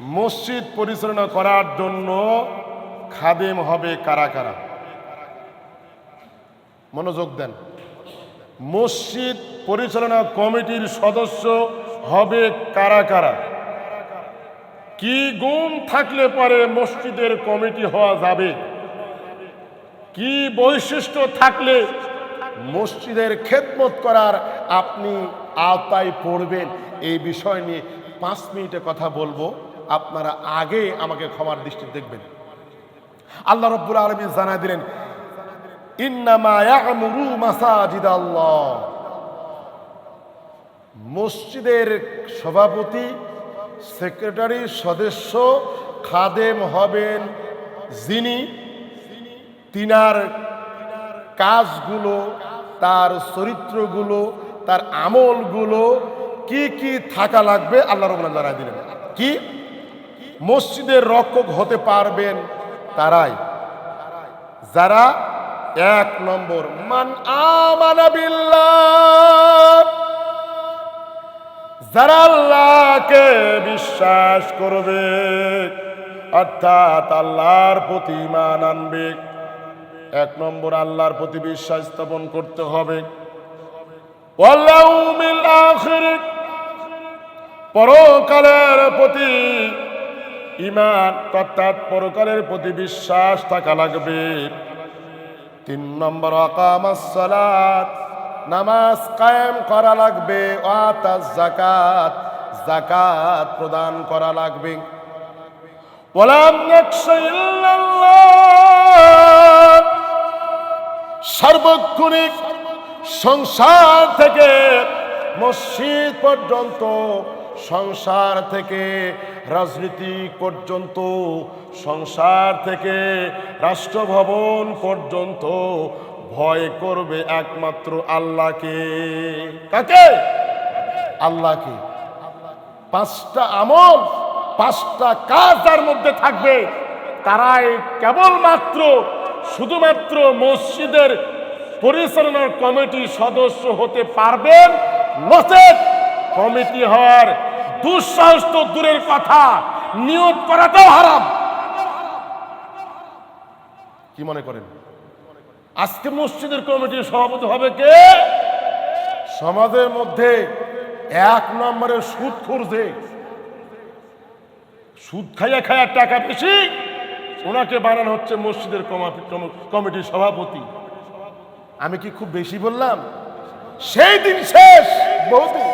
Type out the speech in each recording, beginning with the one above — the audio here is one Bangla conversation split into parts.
মসজিদ পরিচালনা করার জন্য খাদেম হবে কারা কারা? মনোযোগ দেন। মসজিদ পরিচালনা কমিটির সদস্য হবে কারা কারা? কি গুণ থাকলে পরে মসজিদের কমিটি হওয়া যাবে? কি বৈশিষ্ট্য থাকলে মসজিদের খেদমত করার আপনি আওতায় পড়বেন? এই বিষয় নিয়ে পাঁচ মিনিটে কথা বলব। আপনারা আগে আমাকে ক্ষমার দৃষ্টি দেখবেন। আল্লাহ রব্বুল আলমী জানাই দিলেন মসজিদের সভাপতি, সেক্রেটারি সদস্য খাদেম হবেন যিনি তিনার কাজগুলো, তার চরিত্রগুলো, তার আমলগুলো কি কি থাকা লাগবে আল্লাহ রবুল্লাহ জানাই দিলেন। কি? মসজিদের রক্ষক হতে পারবেন তারাই। যারা এক নম্বর, মান আমানা বিল্লাহ। যারা আল্লাহকে বিশ্বাস করবে, অর্থাৎ আল্লাহর প্রতি ইমান আনবে, এক নম্বর আল্লাহর প্রতি বিশ্বাস স্থাপন করতে হবে। পরকালের প্রতি ইমান অর্থাৎ পরকালের প্রতি বিশ্বাস থাকা লাগবে। তিন নম্বর, আকামাস সালাত, নামাজ কায়েম করা লাগবে ওয়াতাজ জাকাত জাকাত প্রদান করা লাগবে। সার্বক্ষণিক সংসার থেকে মসজিদ পর্যন্ত সংসার থেকে রাজনীতি পর্যন্ত, সংসার থেকে রাষ্ট্রভবন পর্যন্ত ভয় করবে একমাত্র আল্লাহকে। কাকে? আল্লাহকে। পাঁচটা আমল, পাঁচটা কাজ তার মধ্যে থাকবে। তারাই কেবলমাত্র, শুধুমাত্র মসজিদের পরিচালনার কমিটির সদস্য হতে পারবেন। নচেত কমিটি হওয়ার দুঃসাহস তো দূরের কথা। নিয়োগ করাটাও হারাম। কি মনে করেন? আজকে মসজিদের কমিটির সভাপতি হবে কে? সমাজের মধ্যে এক নম্বরের সুদ খুঁজছে সুদ খাইয়া খাইয়া টাকা বেশি ওনাকে বানানো হচ্ছে মসজিদের কমিটির সভাপতি। আমি কি খুব বেশি বললাম? সেই দিন শেষ বহুদিন।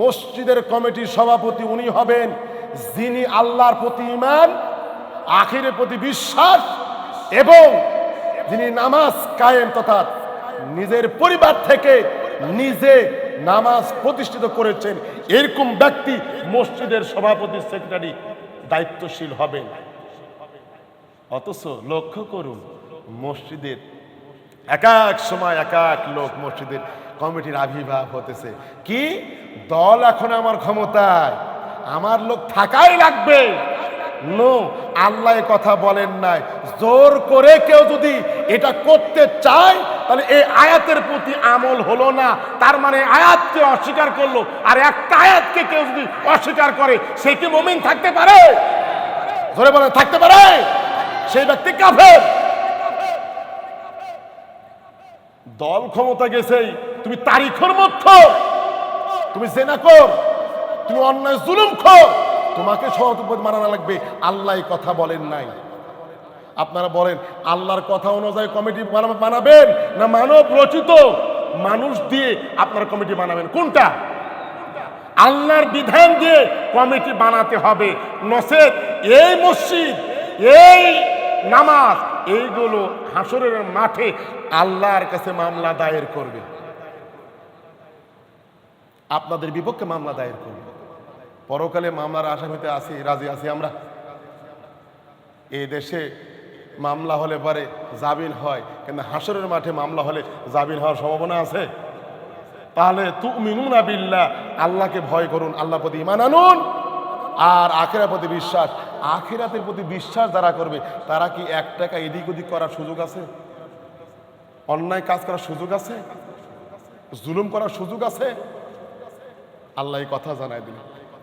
মসজিদের কমিটির সভাপতি উনি হবেন, যিনি আল্লাহর প্রতি ইমান আখিরের প্রতি বিশ্বাস এবং যিনি নামাজ কায়েম তথা নিজের পরিবার থেকে নিজে নামাজ প্রতিষ্ঠিত করেছেন, এরকম ব্যক্তি মসজিদের সভাপতি, সেক্রেটারি দায়িত্বশীল হবেন। অথচ লক্ষ্য করুন, মসজিদের এক এক সময় এক এক লোক মসজিদের কমিটির আবির্ভাব হতেছে। কি? দল এখন আমার ক্ষমতায়। আমার লোক থাকাই লাগবে। নো, আল্লাহ কথা বলেন নাই। জোর করে কেউ যদি এটা করতে চায়, তাহলে এই আয়াতের প্রতি আমল হলো না। তার মানে আয়াতকে অস্বীকার করল। আর একটা আয়াতকে কেউ যদি অস্বীকার করে, সে কি মমিন থাকতে পারে? জোরে বলে থাকতে পারে? সেই ব্যক্তি কাফের। দল ক্ষমতা গেছেই তুমি তারিখর মধ্য। তুমি জেনা কর, তুমি অন্যায় জুলুম খর তোমাকে সহযোগী মানানো লাগবে, আল্লাহ কথা বলেন নাই। আপনারা বলেন, আল্লাহর কথা অনুযায়ী কমিটি বানা- বানাবেন না মানব রচিত? মানুষ দিয়ে আপনার কমিটি বানাবেন, কোনটা? আল্লাহর বিধান দিয়ে কমিটি বানাতে হবে। নসেদ এই মসজিদ, এই নামাজ এইগুলো হাসরের মাঠে আল্লাহর কাছে মামলা দায়ের করবে। আপনাদের বিপক্ষে মামলা দায়ের করবে। পরকালে মামলার আসামিতে আসি রাজি আছি আমরা। এই দেশে মামলা হলে পরে জামিন হয়, কিন্তু হাসরের মাঠে মামলা হলে জামিন হওয়ার সম্ভাবনা আছে। তাহলে তুমিনুনা বিল্লাহ, আল্লাহকে ভয় করুন আল্লাহ প্রতি ইমান আনুন। আর আখেরার প্রতি বিশ্বাস। আখেরাতের প্রতি বিশ্বাস যারা করবে, তারা কি এক টাকা এদিক ওদিক করার সুযোগ আছে? অন্যায় কাজ করার সুযোগ আছে? জুলুম করার সুযোগ আছে? আল্লাহ এই কথা জানাই দিল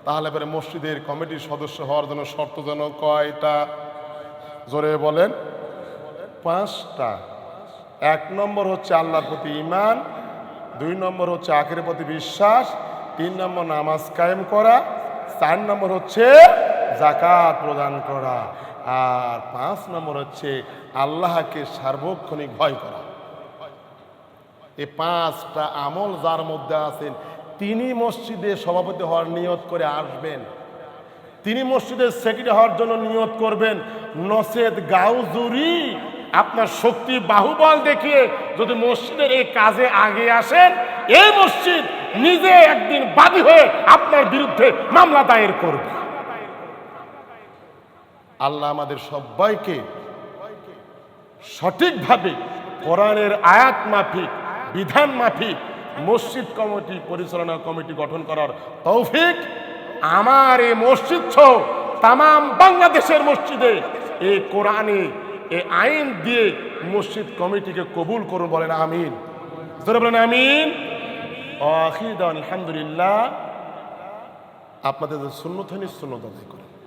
তাহলে পরে মসজিদের কমিটির সদস্য হওয়ার জন্য শর্ত যেন কয়টা? জোরে বলেন। পাঁচটা। এক নম্বর হচ্ছে আল্লাহর প্রতি ইমান দুই নম্বর হচ্ছে আখের প্রতি বিশ্বাস, তিন নম্বর নামাজ কায়েম করা চার নম্বর হচ্ছে জাকাত প্রদান করা। আর পাঁচ নম্বর হচ্ছে আল্লাহকে সার্বক্ষণিক ভয় করা। এই পাঁচটা আমল যার মধ্যে আছেন, তিনি মসজিদে সভাপতি হওয়ার নিয়ত করে আসবেন। তিনি মসজিদের সেক্রেটারি হওয়ার জন্য নিয়ত করবেন। নসেদ গাউজুরি, আপনার শক্তি বাহুবল দেখিয়ে যদি মসজিদের এই কাজে আগে আসেন, এই মসজিদ নিজে একদিন বাদী হয়ে আপনার বিরুদ্ধে মামলা দায়ের করবে। আল্লাহ আমাদের সবাইকে সঠিকভাবে কোরআনের আয়াত মাফিক, বিধান মাফিক, মসজিদ কমিটি, পরিচালনা কমিটি গঠন করার তৌফিক আমার এই মসজিদ সহ তাম বাংলাদেশের মসজিদে এই কোরআনে, এই আইন দিয়ে মসজিদ কমিটিকে কবুল করুন বলেন আমিন। বলেন আমিন। আলহামদুলিল্লাহ। আপনাদের শূন্যথানি সুন্নত আদায় করেন।